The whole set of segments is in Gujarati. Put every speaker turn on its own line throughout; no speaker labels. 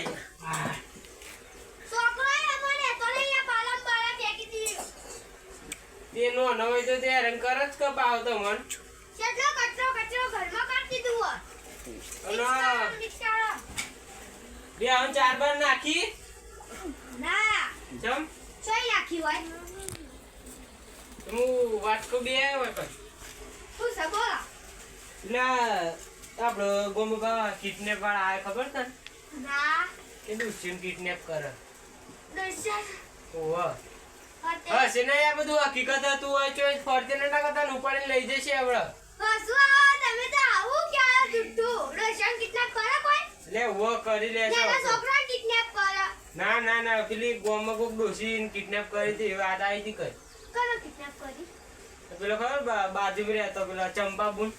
નહીં. તે
નો ન હોય તો તે હેરાન કરે જ કે પાવ તો મન
કેટલો કચરો કચરો ઘરમાં દીધું હોય.
અને. બે હવે ચાર બાર નાખી
ના
જમ
ચોઈ નાખી હોય
હું વાટકો બે આવ્યો હોય પણ
શું છે
ના આપડો ગોમબા કિડનેપ વાળા આવે ખબર તને
ના.
એ દુષ્યન કિડનેપ કરે.
દર્શન.
ઓહ
હા.
હશે ને આ બધું હકીકત હતું હોય તો ફોર્ચ્યુનર ના કરતા ઉપાડીને લઈ જશે આપણે
હસુ આ તમે તો આવું ક્યાં જુઠ્ઠું? દર્શન કિડનેપ કરે કોઈ?
લે વો કરી લે છે
છોકરા કિડનેપ કરે.
ના ના ના પેલી ગોમાં કોક ડોસી કિડનેપ કરી હતી એ વાત આવી હતી કઈ.
કરો કિડનેપ કરી?
પેલો ખબર બાજુ બી રહેતો પેલો ચંપાબુન.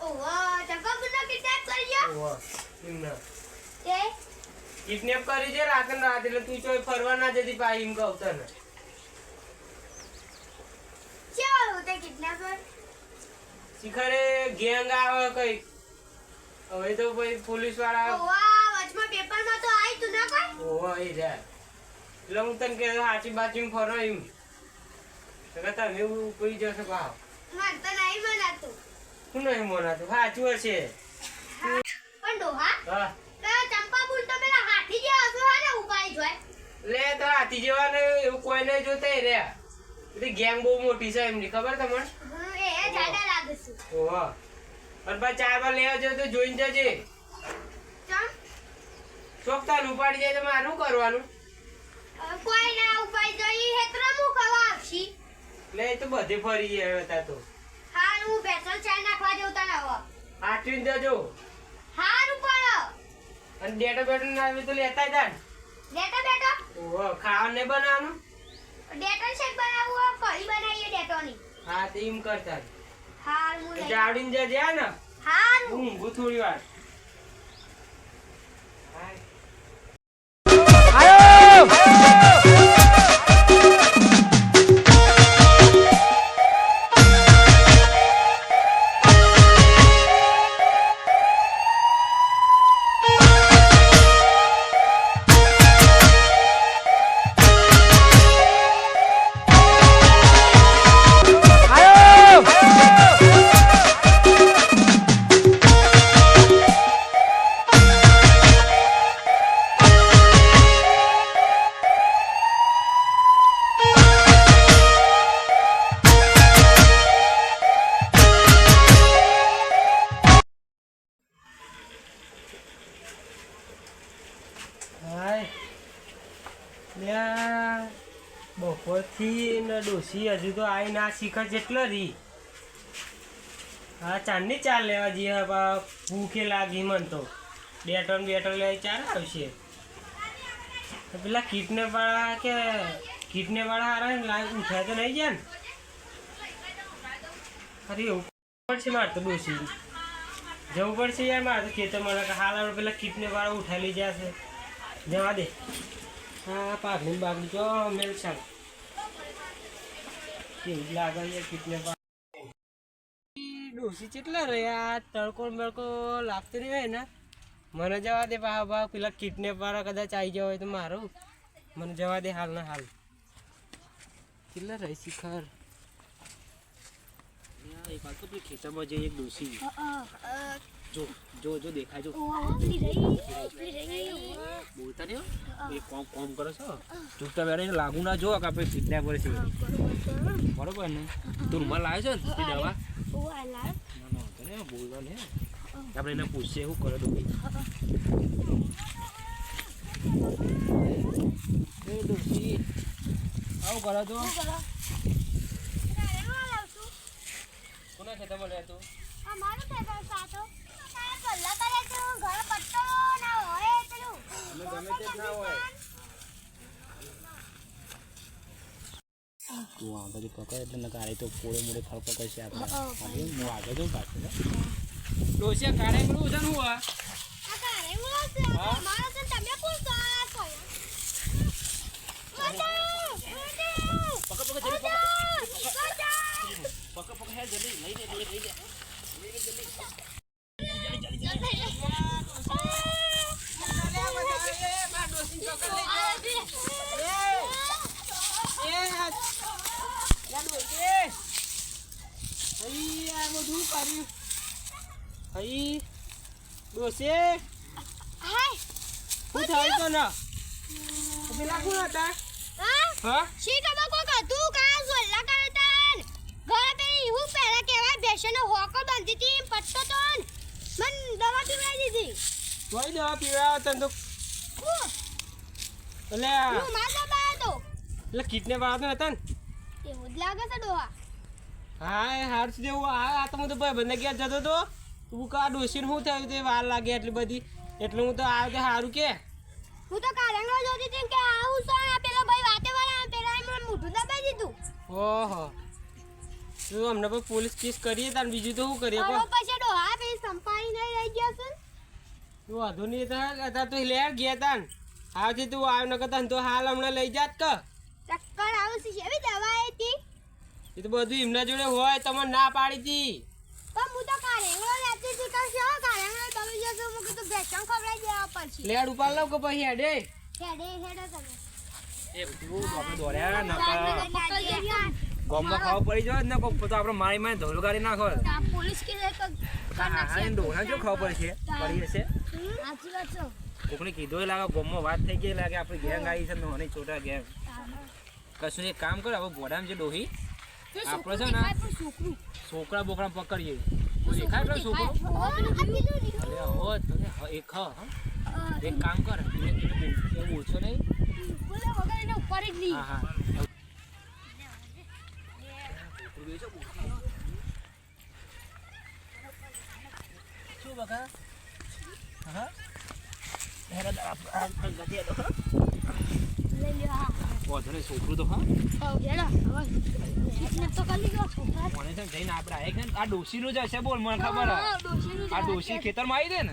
ઓહો ચંપાપુરનો કિડનેપ કરી ગયો?
ઓહ
એ
કિડનેપ કરી છે રાતે ને રાતે એટલે તું ચોય ફરવા ના જતી પાછી એમ કહું તને. શિખરે ગેંગ આવે કઈ હવે તો ભાઈ પોલીસવાળા
ઓહો વચમાં પેપરમાં તો આવી તું ના કોઈ?
ઓહો એ જાય એટલે હું તને કે સાચી બાચી ફરો એમ. તમે એવું કોઈ જશો ભાવ
મને તો નહીં મનાતું.
શું નહીં મોનાતું? સાચું હશે.
પણ ડોહા?
હા
તો ચંપાપુર તો પેલા હાથી જેવા હસુ હોય ને ઉપાડી જોય
લે તો હાથી જેવા ને એવું કોઈ નહીં જોતા રહ્યા બધી ગેંગ બહુ મોટી છે એમની ખબર તમને?
હમ, એ એ જાડા લાગે છે.
ઓહો. અને પછી ચાર વાર લેવા જજો તો જોઈને જજે.
ચમ?
ઉપાડી જાય તો મારે કરવાનું?
કોઈ ના ઉપાડી જોઈ હેતરો હું કવા આવશી
લે તો બધે ફરી ગયા હતા તો
હાલ હું પેટ્રોલ નાખવા જઉં તને હવે.
આટવીને જજો.
હારું પડો.
અને ડેટો બેટો ના તો લેતા હતા ને
ડેટો બેટો
ઓહો ખાવાનું નહીં બનાવવાનું?
ડેટો શેક બનાવવું કઢી બનાવીએ ડેટોની
હા તે એમ કરતા.
હાલ હું લઈ
જાવડીને જજે હા ને?
હારું.
ઊંઘું થોડી વાર. હાય ને હજુ તો આવી ના શીખે જેટલો રી. હા, ચાંદની ચાર લેવા જઈએ ભૂખે લાગી મન તો. બે ટન બે બેટર લેવા ચાર આવશે. પેલા કિડનેપ વાળા કે કિડનેપ વાળા હારા લાગે ઉઠાય તો નહીં જાય ને. અરે, એવું પડશે મારે તો ડોસી જવું પડશે યાર મારે તો ખેતરમાં હાલ આપણે પેલા કિડનેપ વાળા ઉઠાઈ લઈ જશે. જવા દે. હા, પાકની બાગની જો, મેલ ચાલ. કેવું લાગે છે કિડનેપ ડોસી કેટલા રહ્યા? તડકો બળકો બડકો લાગતો નહીં હોય ને? મને જવા દે પા ભાવ. પેલા કિડનેપ વાળા કદાચ આવી ગયા હોય તો મારું. મને જવા દે હાલ ના હાલ. કેટલા રહી શિખર?
એક વાર તો પેલી ખેતરમાં જઈએ એક ડોસી જો જો જો દેખાય હો. એ કોમ કોમ કરો છો? ચૂપચાપ એને લાગુ ના જો કે આપણે કિડનેપ કરે છે બરોબર ને? તું રૂમાલ લાવ્યો છે ને? દવા? બોલવા ને આપણે એને પૂછશે એવું કરે તો ભાઈ આવું કરો તો. કોના ખેતરમાં રહેતું?
અમારું ખેતર સાતો તો. ઘર પટ્ટો
અમે ગમે તે ના હોય. તું આગળ પકડ એટલે નકર આરે તો પોળે મોડે ફળ પકડશે આપણે. હું આગળ જઉં પાછળ.
ડોસિયા કાઢે પેલું છે ને હું આ
આ કારે બોલશે
હા?
અમાર
ભાઈ ડોસે?
હાય
શું થાય તો ના પેલા કોણ હતા?
હા?
હા?
શી ખબર કોક હતું? કા સોલ્લા તન. ઘરે પેલી હું પહેલા કેવાય બેસનો હોકો બાંધી હતી પટ્ટો તો મન દવા પીવડાવી દીધી.
કોઈ દવા પીવડાવો તન તો.
હું
એટલે
હું માં દબા હતો
એટલે કિડને વાળા તો હતા
એવું જ લાગે છે ડોહા.
હા એ જેવું. આ તો હું તો ભાઈ બંને ઘેર જતો તો તું કા ડોસીને શું થયું તે વાર લાગે એટલી બધી? એટલે હું તો આવ્યો તો સારું કે.
હું તો કારણો જોતી હતી કે આવું આ પેલો ભાઈ વાતે વાળા પેલા એમ મોઢું દબાઈ દીધું.
ઓહો. તું અમને પણ પોલીસ કેસ કરીએ તાર બીજું તો શું કરીએ પણ?
પછી ડોહા પેલી સંપાઈ નહીં રહી ગયા છે
તું વાંધો નહીં તો હતા તો લે ગયા તાન આવતી તું આવ્યો ન કરતા તો હાલ હમણાં લઈ જાત કે.
ચક્કર આવશે એવી દવા હતી?
એ તો બધું એમના જોડે હોય તમને ના પાડી હતી
પણ હું તો કારંગો લેતી હતી કે શું કારંગો દબાઈ જશે હું કીધું ભેસણ ખવડાવી દેવા પછી
લેડ ઉપાડ લઉં કે પછી હેડે?
હેડે હેડે તમે.
એ બધું આપણે દોડ્યા નકા. ગોમમાં ખાવા પડી જાય ને તો આપણે મારી મારી ધોલ ગાડી નાખો.
પોલીસ કે
હા હા જો ખાવા પડે છે? પડી હશે?
સાચી વાત છે.
કોકને કીધું લાગે ગોમમાં વાત થઈ ગઈ લાગે આપણી ગેંગ આવી છે નોની છોટા ગેંગ. કશું એક કામ કરો હવે બોડામાં જે ડોહી આપણે છે ને છોકરા બોકરા પકડીએ દેખાય પેલો છોકરો અરે હો તને હ- એક હ એક કામ કર એવું ઓછો નહીં હા હા શું બકા હા હેરા દા- આ- આ ગતિ આ દો, હા? વાંધો નહીં, છોકરું તો આયા કે ને, આ જ હશે બોલ મને ખબર આ આ ખેતર ખેતરમાં આવી દે ને?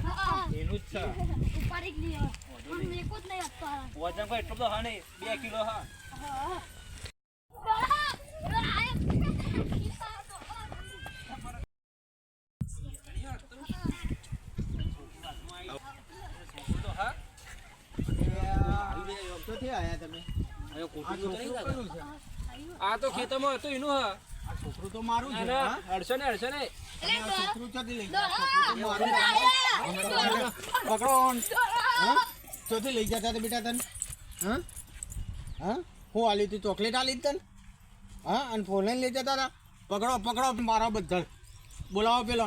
એનું જ છે. વજન કોઈ એટલું તો હા નહીં. બે કિલો હા છોકરું તો હા આ તો ખેતરમાં હતું એનું હા.
છોકરું તો મારું છે?
અડસો ને અડસો ને
છોકરું ચોથી લઈ ગયા? મારું પકડો. ચોથી લઈ જતા તા બેટા તને? હા? હા? હું આલી તી ચોકલેટ આલી તને? હા? અને ફોન લઈને લઈ જતા હતા પકડો પકડો મારા બધા બોલાવો પેલો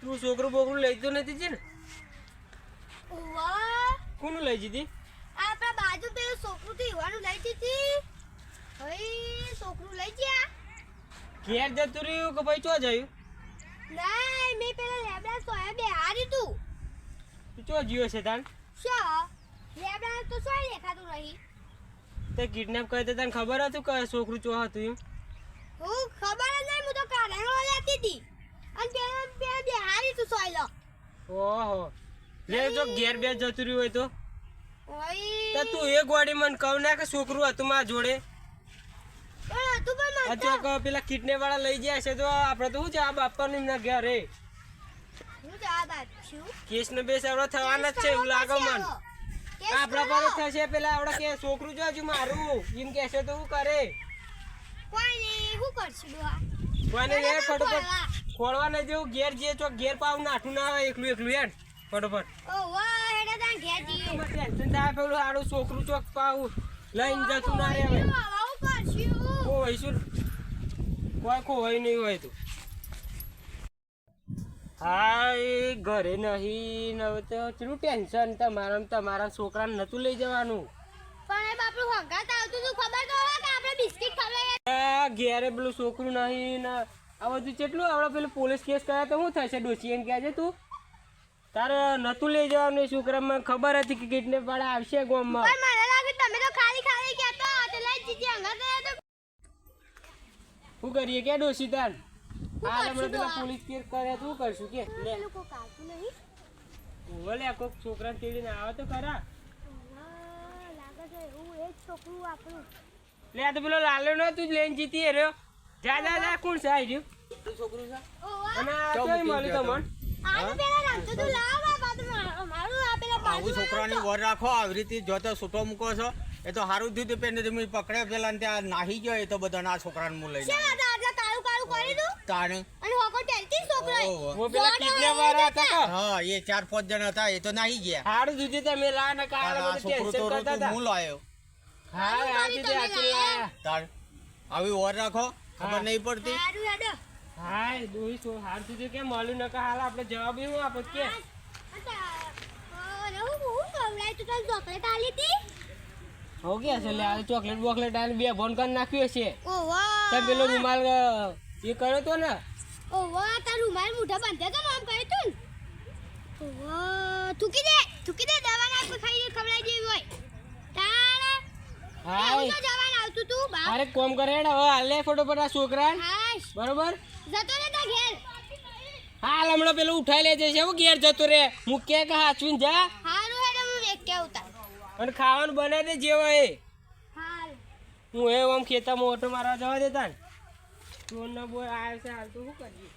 તું છોકરું બોકરું લઈ તો નથી છે ને? કોનું લઈ જીધી?
આપણા બાજુ પેલું છોકરું થી યુવાનું લઈ જીધી. હઈ છોકરું લઈ ગયા.
ઘેર જતું રહ્યું કે ભાઈ ચો જયું?
નાય મેં પેલા લેબડા સોયા બે હારી તું.
તું ચો જીયો છે તાન
શું લેબડા તો સોય દેખાતું નહીં.
તે કિડનેપ કરી તે તને ખબર હતું કે છોકરું ચો હતું એમ?
હું ખબર જ નહીં હું તો કાલે લેતી હતી. અને પેલા બે હારી તું સોય લો.
ઓહો. લે જો ઘેર બે જતું રહ્યું હોય તો. તો તું એ ગોડી મને કહું ના કે છોકરું હતું મારા જોડે.
પણ હતું પણ
આ
મને
ચોક પેલા કિડની વાળા લઈ ગયા છે તો આપણે તો શું જવાબ આપવાનું એમના ની રે
હું
કેસ નો બેસ આવડો થવાના જ છે એવું લાગે મન. આપણા પર થશે પેલા આવડે કે છોકરું જો હજુ મારું. એમ કહેશે તો શું કરે? કોઈને લે નહીં દેવું ઘેર જે તો ઘેર પાવ નાઠું ના આવે એકલું એકલું હેડ ફટોફટ.
ઓ વાહ હેડા તાં ઘેર જઈએ
ટેન્શન થાય પેલું આડું છોકરું ચોક પાવ લઈને જતું ના રે હવે
હું કરશું
કોઈ શું કોઈ કોઈ નહીં હોય તું. હા એ ઘરે નહીં હવે તો કેટલું ટેન્શન તમારા તમારા છોકરાને નતું લઈ જવાનું.
પણ એ બાપુ હંગાત આવતું તું ખબર તો હોય કે આપણે બિસ્કિટ ખવડાવીએ
ઘેરે પેલું છોકરું નહીં ને આ બધું કેટલું આપણે પેલું પોલીસ કેસ કર્યા તો શું થશે? ડોસી એમ કહે છે તું? તારે નતું લઈ જવાનું છોકરામાં ખબર હતી કે કિડનેપ વાળા આવશે ગોમમાં.
પણ મને લાગે તમે તો ખાલી ખાલી કહેતો તો લઈ જીજી આવ્યા તો.
શું કરીએ કે ડોસી તાર આ હમણાં પેલા પોલીસ કેર કરે તું કરશું કે? લે. ઓલે કોક છોકરાને તેડીને આવે તો ખરા.
લાગે છે એવું એ છોકરું આપણું.
લે આ તો પેલો લાલો નો તું જ લઈને જીતી રહ્યો. જા જા જા કોણ છે આ રહ્યું
તું
અને
છે?
અને
તો
મળ્યું તમને.
આવું છોકરાની વર રાખો આવી રીતે જો તો છૂટો મૂકો છો. એ તો સારું થયું તું પેને તમે પકડે પેલા ત્યાં નાહી ગયો એ તો બધા આ છોકરાને હું તાણ
હતા. કે
હા એ ચાર પાંચ જણા હતા એ તો નાહી ગયા.
હારું જુદી તમે ને કાળા
છોકરો તો
હતા.
હું લાયો.
હા
આવી ઓર રાખો ખબર. નહીં પડતી.
હારું હેડો.
હા દોહી સો હાર સુધી કેમ મળ્યું નકા હાલ આપણે જવાબ ય હું આપત કે
ને હું- આલી
ગયા છે લે આ ચોકલેટ બોકલેટ આને બે ફોન કરી નાખ્યો છે.
ઓહો.
તે પેલો રૂમાલ એ કર્યો તો ને?
ઓહો, તાર રૂમાલ મુઠા બાંધ્યા તો આમ કહ્યું તું વાહ ઓહો, થૂકી દે થૂકી દે દવા નાખ ખાઈ ખવડાવી જેવી હોય. તારે
હા
એવું તો જવાનું આવતું તું
અરે કોમ કરે હવે હાલ ફોટો પર આ છોકરા બરોબર?
જતો રે તાર ઘેર.
હાલ હમણાં પેલું ઉઠાઈ લેજે છે હું ઘેર જતો રે. હું કે હાચવીને જા.
હારું હેડે હું એક કે ઉતાર.
અને ખાવાનું બનાવી દે જે હોય એ.
હાલ
હું એ ઓમ ખેતરમાં ઓટો મારવા જવા દેતા ને? તું ન બોય આવે છે હાલ તો શું કરીએ?